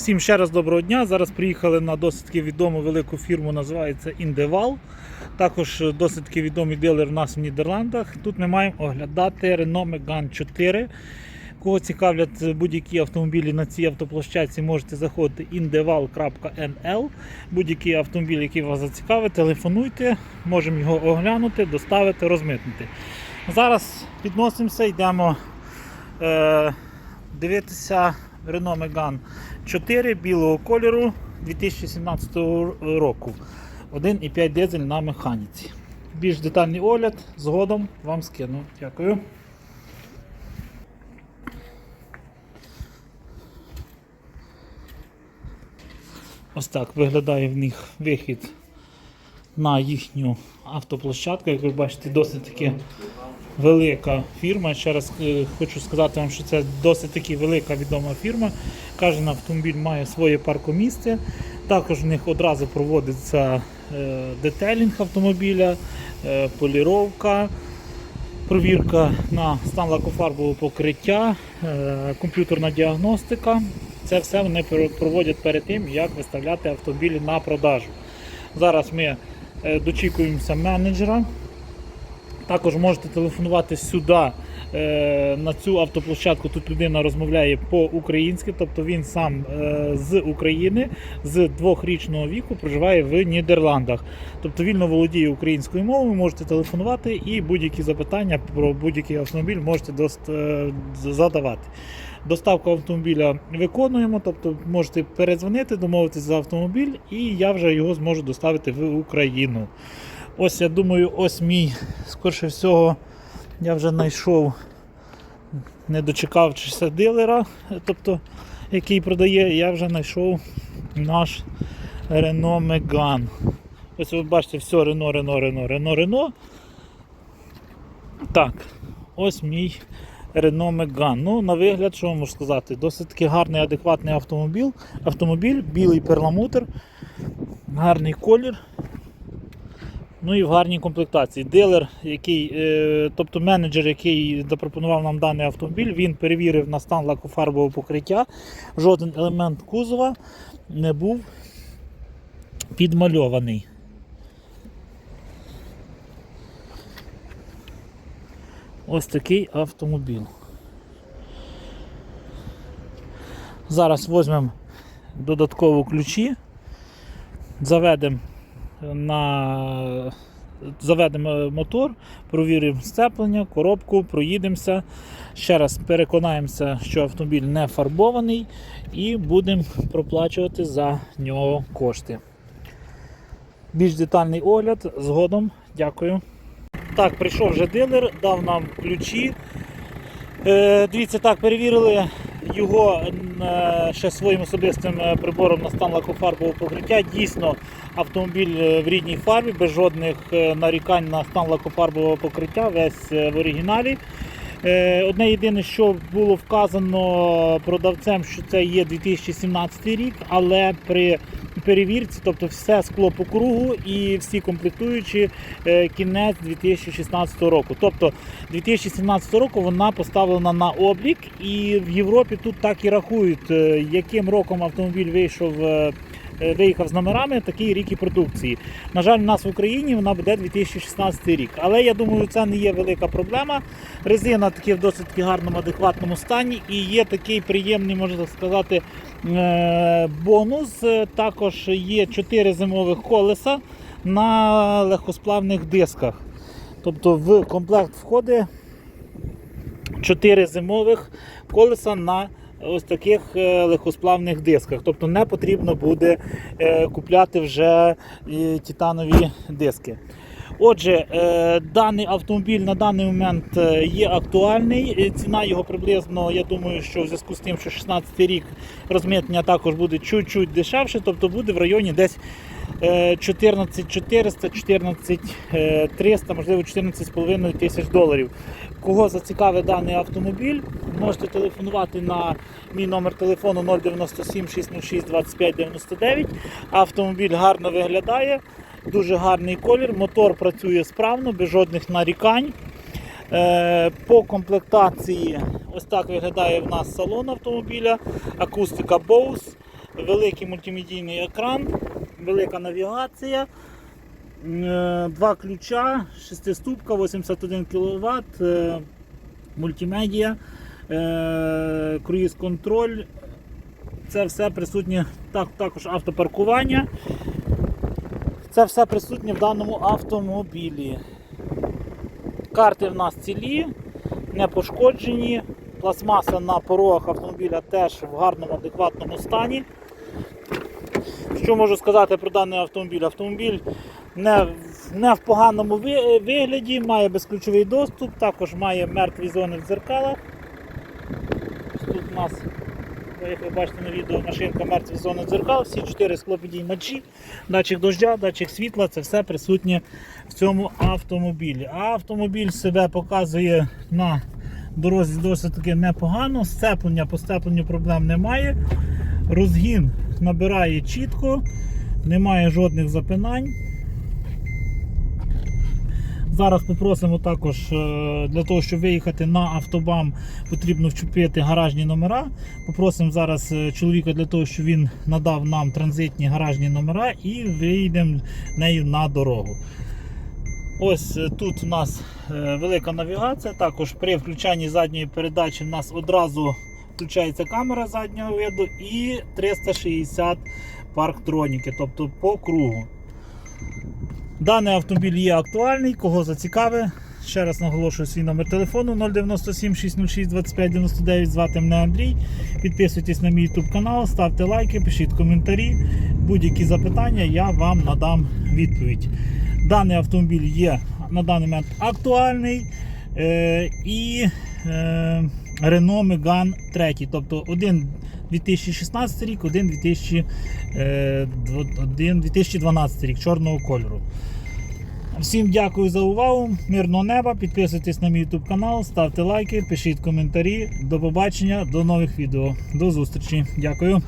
Всім ще раз доброго дня. Зараз приїхали на досить відому велику фірму, називається Індевал. Також досить відомий дилер в нас в Нідерландах. Тут ми маємо оглядати Renault Megane 4. Кого цікавлять будь-які автомобілі на цій автоплощадці, можете заходити indeval.nl. Будь-який автомобіль, який вас зацікавить, телефонуйте, можемо його оглянути, доставити, розмитнити. Зараз підносимося, йдемо е, дивитися Renault Megane 4 білого кольору 2017 року. 1,5 дизель на механіці. Більш детальний огляд згодом вам скину. Дякую. Ось так виглядає в них вихід на їхню автоплощадку. Як ви бачите, досить таки велика фірма. Ще раз е, хочу сказати вам, що це досить таки велика відома фірма. Кожен автомобіль має своє паркомісце. Також в них одразу проводиться е, детелінг автомобіля, е, поліровка, провірка на стан лакофарбового покриття, комп'ютерна діагностика. Це все вони проводять перед тим, як виставляти автомобілі на продажу. Зараз ми дочікуємося менеджера. Також можете телефонувати сюди е, на цю автоплощадку. Тут людина розмовляє по-українськи, тобто він сам е, з України з двохрічного віку проживає в Нідерландах. Тобто вільно володіє українською мовою, можете телефонувати і будь-які запитання про будь-який автомобіль можете е, задавати. Доставку автомобіля виконуємо, тобто можете передзвонити, домовитися за автомобіль, і я вже його зможу доставити в Україну. Ось я думаю, ось мій, скорше всього, я вже знайшов, не дочекавшися дилера, тобто, який продає, я вже знайшов наш Renault Megane. Ось ви бачите, все Renault, Renault, Renault, Renault, Renault. Так, ось мій Renault Megane. Ну, на вигляд, що можу сказати, досить таки гарний, адекватний автомобіль. Автомобіль, білий перламутр, гарний колір. Ну і в гарній комплектації. Дилер, який, е, тобто менеджер, який запропонував нам даний автомобіль, він перевірив на стан лакофарбового покриття. Жоден елемент кузова не був підмальований. Ось такий автомобіль. Зараз візьмемо додатково ключі, заведемо на заведемо мотор, провіримо сцеплення, коробку, проїдемося. Ще раз переконаємося, що автомобіль не фарбований, і будемо проплачувати за нього кошти. Більш детальний огляд згодом. Дякую. Так, прийшов вже дилер, дав нам ключі. Е, дивіться, так, перевірили його е, ще своїм особистим е, прибором на стан лакофарбового покриття. Дійсно, автомобіль е, в рідній фарбі, без жодних нарікань на стан лакофарбового покриття, весь в оригіналі. Е, Одне єдине, що було вказано продавцем, що це є 2017 рік, але при перевірці, тобто все скло по кругу і всі комплектуючі е, кінець 2016 року. Тобто 2017 року вона поставлена на облік, і в Європі тут так і рахують, е, яким роком автомобіль вийшов. Е, Виїхав з номерами такий рік і продукції. На жаль, у нас в Україні вона буде 2016 рік. Але я думаю, це не є велика проблема. Резина таки в досить гарному, адекватному стані і є такий приємний, можна сказати, е, бонус. Також є 4 зимових колеса на легкосплавних дисках. Тобто в комплект входить 4 зимових колеса на ось таких е, легкосплавних дисках. Тобто не потрібно буде е, купляти вже е, титанові диски. Отже, даний автомобіль на даний момент є актуальний. Ціна його приблизно, я думаю, що в зв'язку з тим, що 16 рік розмитнення також буде чуть-чуть дешевше, тобто буде в районі десь 14 400, 14 е, 300, можливо 14,5 тисяч доларів. Кого зацікавить даний автомобіль, можете телефонувати на мій номер телефону 097 606 25 99. Автомобіль гарно виглядає, дуже гарний колір, мотор працює справно, без жодних нарікань. Е, По комплектації ось так виглядає в нас салон автомобіля, акустика Bose, великий мультимедійний екран, велика навігація, е, два ключа, шестиступка, 81 кВт, мультимедіа, е, круїз-контроль. Це все присутнє, так, також автопаркування. Це все присутнє в даному автомобілі. Карти в нас цілі, не пошкоджені. Пластмаса на порогах автомобіля теж в гарному, адекватному стані. Що можу сказати про даний автомобіль? Автомобіль не, не в поганому ви- вигляді, має безключовий доступ, також має мертві зони в дзеркалах. Тут у нас, як ви бачите на відео, машинка мертві зони дзеркал, всі чотири склопідіймачі, датчик дождя, датчик світла, це все присутнє в цьому автомобілі. А автомобіль себе показує на дорозі досить таки непогано. Сцеплення по степленню проблем немає. Розгін набирає чітко, немає жодних запинань. Зараз попросимо також е, для того, щоб виїхати на автобам, потрібно вчепити гаражні номера. Попросимо зараз е, чоловіка для того, щоб він надав нам транзитні гаражні номера і вийдемо нею на дорогу. Ось е, тут у нас велика навігація. Також при включанні задньої передачі у нас одразу включається камера заднього виду і 360 парктроніки, тобто по кругу. Даний автомобіль є актуальний, кого зацікавить. Ще раз наголошую свій номер телефону 097 606 25 99. Звати мене Андрій. Підписуйтесь на мій YouTube канал, ставте лайки, пишіть коментарі. Будь-які запитання я вам надам відповідь. Даний автомобіль є на даний момент актуальний. Е, і е, Renault Megane 3. Тобто один 2016 рік, один 2000, е, 2012 рік чорного кольору. Всім дякую за увагу. Мирного неба. Підписуйтесь на мій YouTube канал, ставте лайки, пишіть коментарі. До побачення, до нових відео. До зустрічі. Дякую.